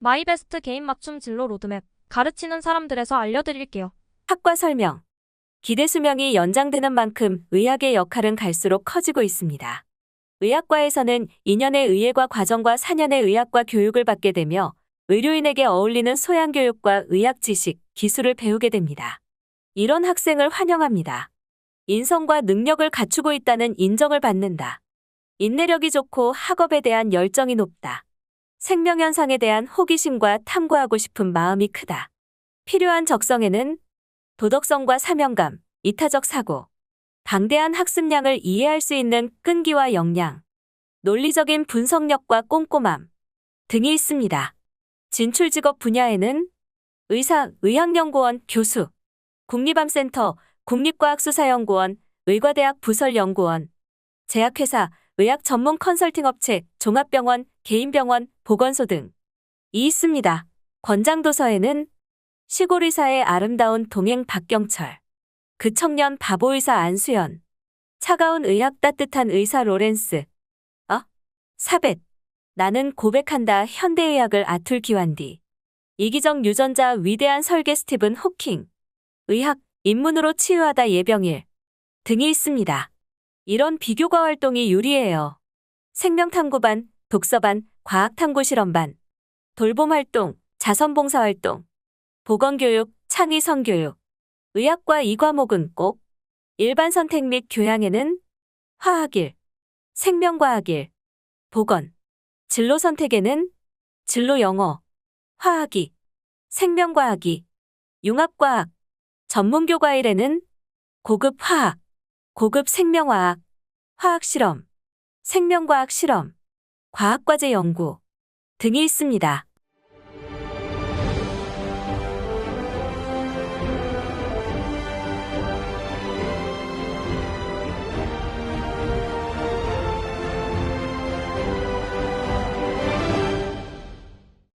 마이베스트 개인 맞춤 진로 로드맵 가르치는 사람들에서 알려드릴게요. 학과 설명. 기대 수명이 연장되는 만큼 의학의 역할은 갈수록 커지고 있습니다. 의학과에서는 2년의 의예과 과정과 4년의 의학과 교육을 받게 되며 의료인에게 어울리는 소양 교육과 의학 지식, 기술을 배우게 됩니다. 이런 학생을 환영합니다. 인성과 능력을 갖추고 있다는 인정을 받는다. 인내력이 좋고 학업에 대한 열정이 높다. 생명현상에 대한 호기심과 탐구하고 싶은 마음이 크다. 필요한 적성에는 도덕성과 사명감, 이타적 사고, 방대한 학습량을 이해할 수 있는 끈기와 역량, 논리적인 분석력과 꼼꼼함 등이 있습니다. 진출 직업 분야에는 의사, 의학연구원, 교수, 국립암센터, 국립과학수사연구원, 의과대학 부설연구원, 제약회사, 의학 전문 컨설팅 업체, 종합병원, 개인병원, 보건소 등이 있습니다. 권장도서에는 시골의사의 아름다운 동행 박경철, 그 청년 바보의사 안수연, 차가운 의학 따뜻한 의사 로렌스, 어? 사벳, 나는 고백한다 현대의학을 아툴 기완디, 이기적 유전자 위대한 설계 스티븐 호킹, 의학, 인문으로 치유하다 예병일 등이 있습니다. 이런 비교과 활동이 유리해요. 생명탐구반, 독서반, 과학탐구실험반, 돌봄활동, 자선봉사활동, 보건교육, 창의성교육, 의학과 이 과목은 꼭 일반 선택 및 교양에는 화학일, 생명과학일, 보건, 진로 선택에는 진로 영어, 화학이, 생명과학이, 융합과학, 전문교과일에는 고급 화학, 고급 생명화학, 화학실험, 생명과학 실험, 과학과제 연구 등이 있습니다.